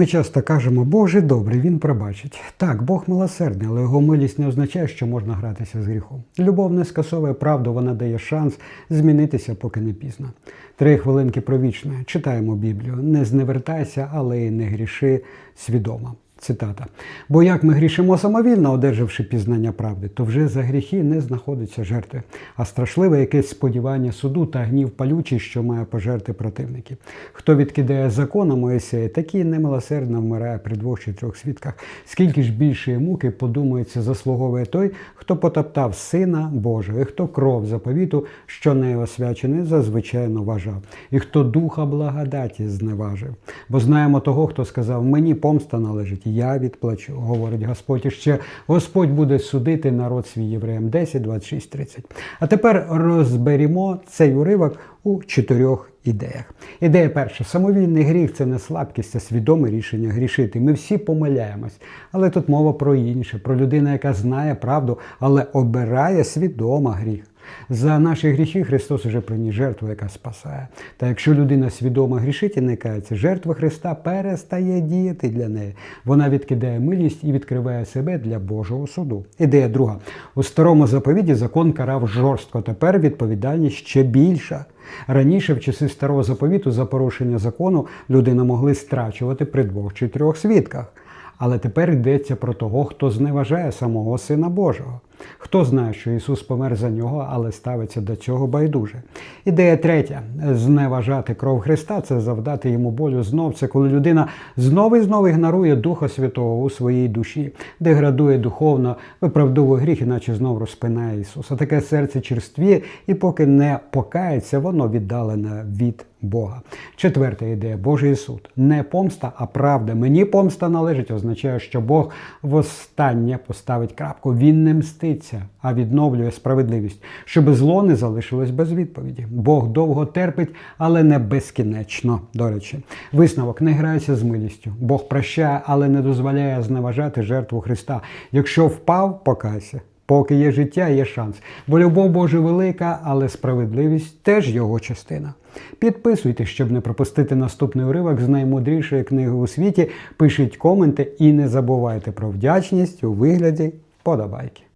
Ми часто кажемо, Боже добрий, він пробачить. Так, Бог милосердний, але його милість не означає, що можна гратися з гріхом. Любов не скасовує правду, вона дає шанс змінитися, поки не пізно. Три хвилинки про вічне. Читаємо Біблію. Не зневертайся, але й не гріши свідомо. Цитата. Бо як ми грішимо самовільно, одержавши пізнання правди, то вже за гріхи не знаходиться жертви, а страшливе якесь сподівання суду та гнів палючий, що має пожерти противників. Хто відкидає закона Моїсея, такий немилосердно вмирає при двох чи трьох свідках. Скільки ж більшої муки, подумається, заслуговує той, хто потоптав Сина Божого, і хто кров заповіту, що не освячений, зазвичайно вважав, і хто духа благодаті зневажив. Бо знаємо того, хто сказав, мені помста належить, я відплачу, говорить Господь. І ще Господь буде судити народ свій євреям 10, 26, 30. А тепер розберімо цей уривок у чотирьох ідеях. Ідея перша: самовільний гріх це не слабкість, а свідоме рішення грішити. Ми всі помиляємось. Але тут мова про інше, про людину, яка знає правду, але обирає свідомо гріх. За наші гріхи Христос уже приніс жертву, яка спасає. Та якщо людина свідомо грішить і не кається, жертва Христа перестає діяти для неї. Вона відкидає милість і відкриває себе для Божого суду. Ідея друга. У старому заповіді закон карав жорстко, тепер відповідальність ще більша. Раніше, в часи старого заповіту, за порушення закону людина могли страчувати при двох чи трьох свідках. Але тепер йдеться про того, хто зневажає самого Сина Божого. Хто знає, що Ісус помер за нього, але ставиться до цього байдуже. Ідея третя: зневажати кров Христа це завдати йому болю знов. Це коли людина знову і знову ігнорує Духа Святого у своїй душі, деградує духовно, виправдовує гріх, іначе знов розпинає Ісуса. Таке серце черствіє, і поки не покається, воно віддалене від Бога. Четверта ідея Божий суд. Не помста, а правда. Мені помста належить, означає, що Бог востаннє поставить крапку. Він не мститься, а відновлює справедливість, щоб зло не залишилось без відповіді. Бог довго терпить, але не безкінечно. До речі, висновок не грається з милістю. Бог прощає, але не дозволяє зневажати жертву Христа. Якщо впав, покайся. Поки є життя, є шанс. Бо любов Божа велика, але справедливість теж його частина. Підписуйтесь, щоб не пропустити наступний уривок з наймудрішої книги у світі. Пишіть коменти і не забувайте про вдячність у вигляді подобайки.